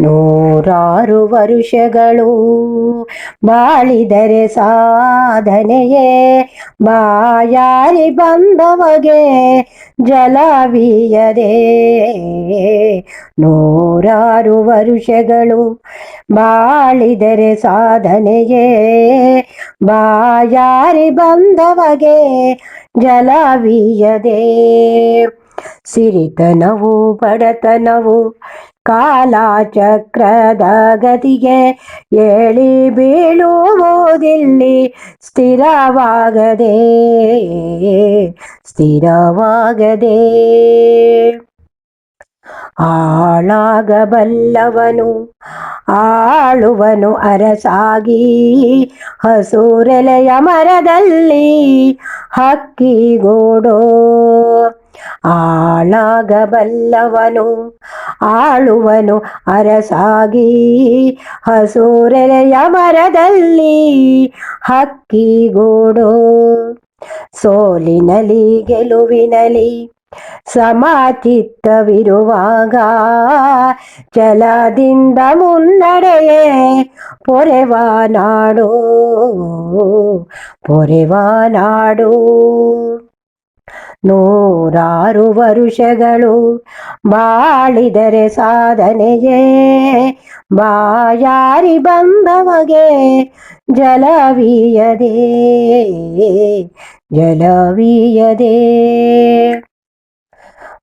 ನೂರಾರು ವರುಷಗಳು ಬಾಳಿದರೆ ಸಾಧನೆಯೇ. ಬಾಯಾರಿ ಬಂದವಗೆ ಜಲವೀಯದೆ ನೂರಾರು ವರುಷಗಳು ಬಾಳಿದರೆ ಸಾಧನೆಯೇ. ಬಾಯಾರಿ ಬಂದವಗೆ ಜಲವೀಯದೆ ಸಿರಿತನವು ಬಡತನವು ಕಾಲಚಕ್ರದ ಗತಿಗೆ ಏಳಿ ಬೀಳುವುದಿಲ್ಲಿ ಸ್ಥಿರವಾಗದೆ ಸ್ಥಿರವಾಗದೆ. ಆಳಾಗಬಲ್ಲವನು ಆಳುವನು ಅರಸಾಗಿ ಹಸೂರೆಲೆಯ ಮರದಲ್ಲಿ ಹಕ್ಕಿಗೋಡೋ ಆಳಾಗಬಲ್ಲವನು ಆಳುವನು ಅರಸಾಗಿ. ಹಸೂರೆಲೆಯ ಮರದಲ್ಲಿ ಹಕ್ಕಿಗೂಡು ಸೋಲಿನಲಿ ಗೆಲುವಿನಲಿ ಸಮಚಿತ್ತವಿರುವಾಗ ಚಲದಿಂದ ಮುನ್ನಡೆಯೇ ಪೊರೆವ ನಾಡು ಪೊರೆವ ನಾಡು. ನೂರಾರು ವರುಷಗಳು ಬಾಳಿದರೆ ಸಾಧನೆಯೇ. ಬಾಯಾರಿ ಬಂದವಗೆ ಜಲವೀಯದೆ ಜಲವೀಯದೆ.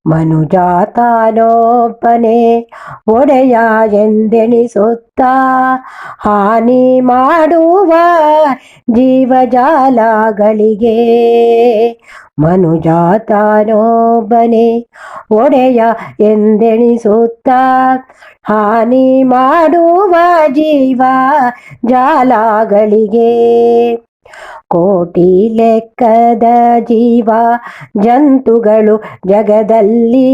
ಮನುಜಾತಾನೊಬ್ಬನೇ ಒಡೆಯ ಎಂದೆಣಿಸುತ್ತ ಹಾನಿ ಮಾಡುವ ಜೀವಜಾಲಗಳಿಗೆ. ಮನುಜಾತಾನೋಬನೆ ಒಡೆಯ ಎಂದೆಣಿಸುತ್ತ ಹಾನಿ ಮಾಡುವ ಜೀವ ಜಾಲಗಳಿಗೆ ಕೋಟಿ ಲೆಕ್ಕದ ಜೀವ ಜಂತುಗಳು ಜಗದಲ್ಲಿ.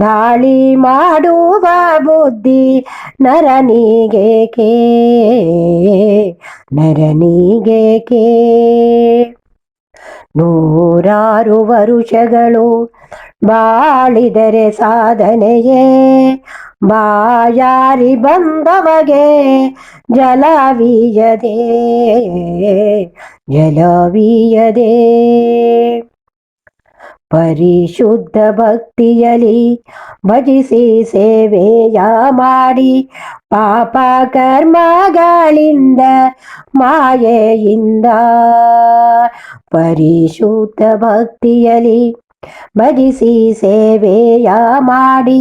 ದಾಳಿ ಮಾಡುವ ಬುದ್ಧಿ ನರನಿಗೇಕೆ? ನರನಿಗೇಕೆ? ನೂರಾರು ವರುಷಗಳು ಬಾಳಿದರೆ ಸಾಧನೆಯೇ ಬಾಯಾರಿ ಬಂದವಗೆ ಜಲವೀಯದೆ ಜಲವೀಯದೆ. ಪರಿಶುದ್ಧ ಭಕ್ತಿಯಲಿ ಭಜಿಸಿ ಸೇವೆಯ ಮಾಡಿ ಪಾಪ ಕರ್ಮಗಳಿಂದ ಮಾಯೆಯಿಂದ. ಪರಿಶುದ್ಧ ಭಕ್ತಿಯಲಿ ಭಜಿಸಿ ಸೇವೆಯ ಮಾಡಿ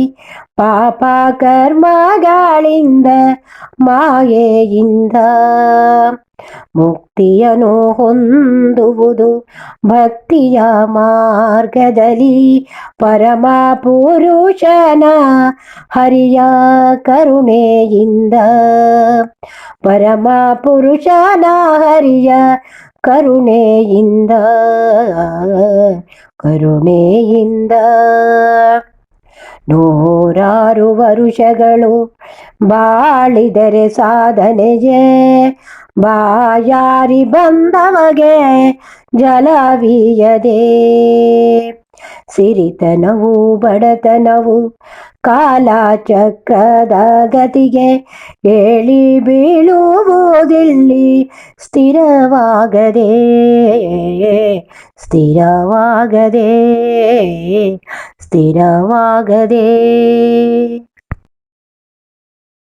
ಪಾಪ ಕರ್ಮಗಳಿಂದ ಮಾಯೆಯಿಂದ ಮುಕ್ತಿಯನು ಹೊಂದುವುದು ಭಕ್ತಿಯ ಮಾರ್ಗದಲ್ಲಿ ಪರಮ ಪುರುಷನ ಹರಿಯ ಕರುಣೆಯಿಂದ ಪರಮ ಪುರುಷನ ಹರಿಯ ಕರುಣೆಯಿಂದ ಕರುಣೆಯಿಂದ. ನೂರಾರು ವರುಷಗಳು ಬಾಳಿದರೆ ಸಾಧನೆಯೇ ಬಾಯಾರಿ ಬಂದವಗೆ ಜಲವೀಯದೆ. ಸಿರಿತನವು ಬಡತನವು ಕಾಲಚಕ್ರದ ಗತಿಗೆ ಏಳಿ ಬೀಳುವುದಿಲ್ಲಿ ಸ್ಥಿರವಾಗದೆ ಸ್ಥಿರವಾಗದೆ ಸ್ಥಿರವಾಗದೆ.